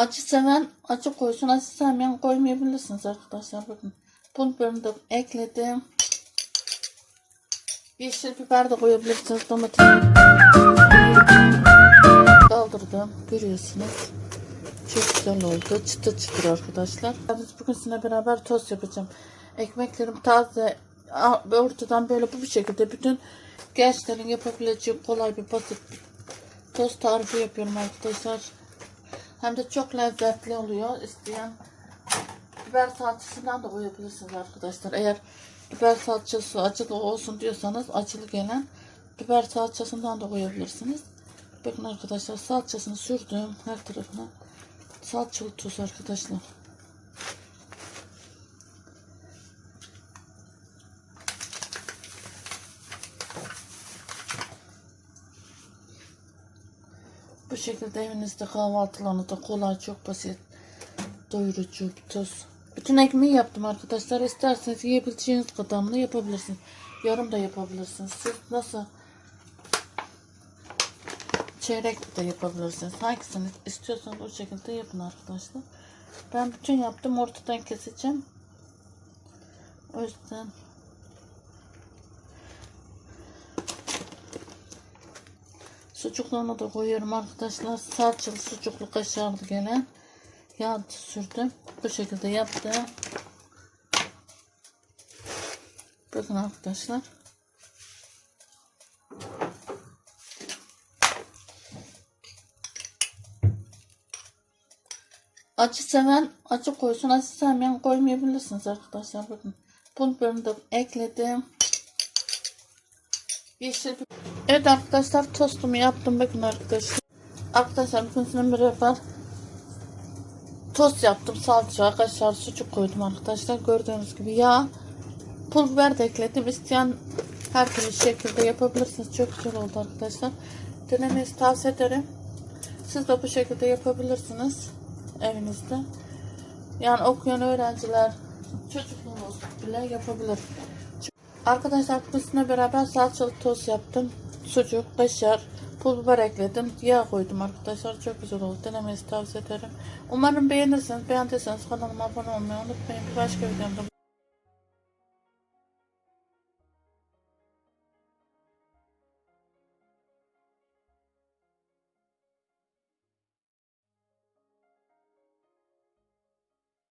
Acı seven acı koysun, acı sevmeyen koymayabilirsiniz arkadaşlar. Bakın pul biberini de ekledim. Yeşil biber de koyabilirsiniz. Domates kaldırdım. Görüyorsunuz. Çok güzel oldu. Çıtır çıtır arkadaşlar. Biz bugün sizinle beraber tost yapacağım. Ekmeklerim taze. Ortadan böyle bu bir şekilde bütün gençlerin yapabileceği kolay bir basit bir tost tarifi yapıyorum arkadaşlar. Hem de çok lezzetli oluyor. İsteyen biber salçasından da koyabilirsiniz arkadaşlar. Eğer biber salçası acılı olsun diyorsanız acılı gelen biber salçasından da koyabilirsiniz. Bakın arkadaşlar salçasını sürdüm her tarafına. Salçalı tuz arkadaşlar. Bu şekilde evinizde kahvaltılarınızda kolay çok basit doyurucu bir toz. Bütün ekmeği yaptım arkadaşlar. İsterseniz yiyebileceğiniz kadarını yapabilirsiniz. Yarım da yapabilirsiniz. Siz nasıl çeyrek de yapabilirsiniz. Hangisini istiyorsanız o şekilde yapın arkadaşlar. Ben bütün yaptım. Ortadan keseceğim. O yüzden Sucuklarını da koyuyorum arkadaşlar. Salçalı sucuklu kaşarlı gelen yağ sürdüm. Bu şekilde yaptım. Bakın arkadaşlar. Acı seven acı koysun. Acı sevmeyen koymayabilirsiniz arkadaşlar. Bakın. Pul biberini de ekledim. Evet arkadaşlar tostumu yaptım. Bakın arkadaşlar. Arkadaşlar bugün sizinle beraber tost yaptım. Salça, kaşar, sucuk koydum arkadaşlar. Gördüğünüz gibi yağ, pul biber de ekledim. İsteyen her türlü şekilde yapabilirsiniz. Çok güzel oldu arkadaşlar. Denemenizi tavsiye ederim. Siz de bu şekilde yapabilirsiniz evinizde. Yani okuyan öğrenciler, çocukluğunuz bile yapabilir. Arkadaşlar sizinle beraber salçalı tost yaptım. Sucuk, kaşar, pul biber ekledim. Yağ koydum arkadaşlar. Çok güzel oldu. Denemenizi tavsiye ederim. Umarım beğenirsiniz. Beğendiyseniz kanalıma abone olmayı unutmayın. Bir başka videomda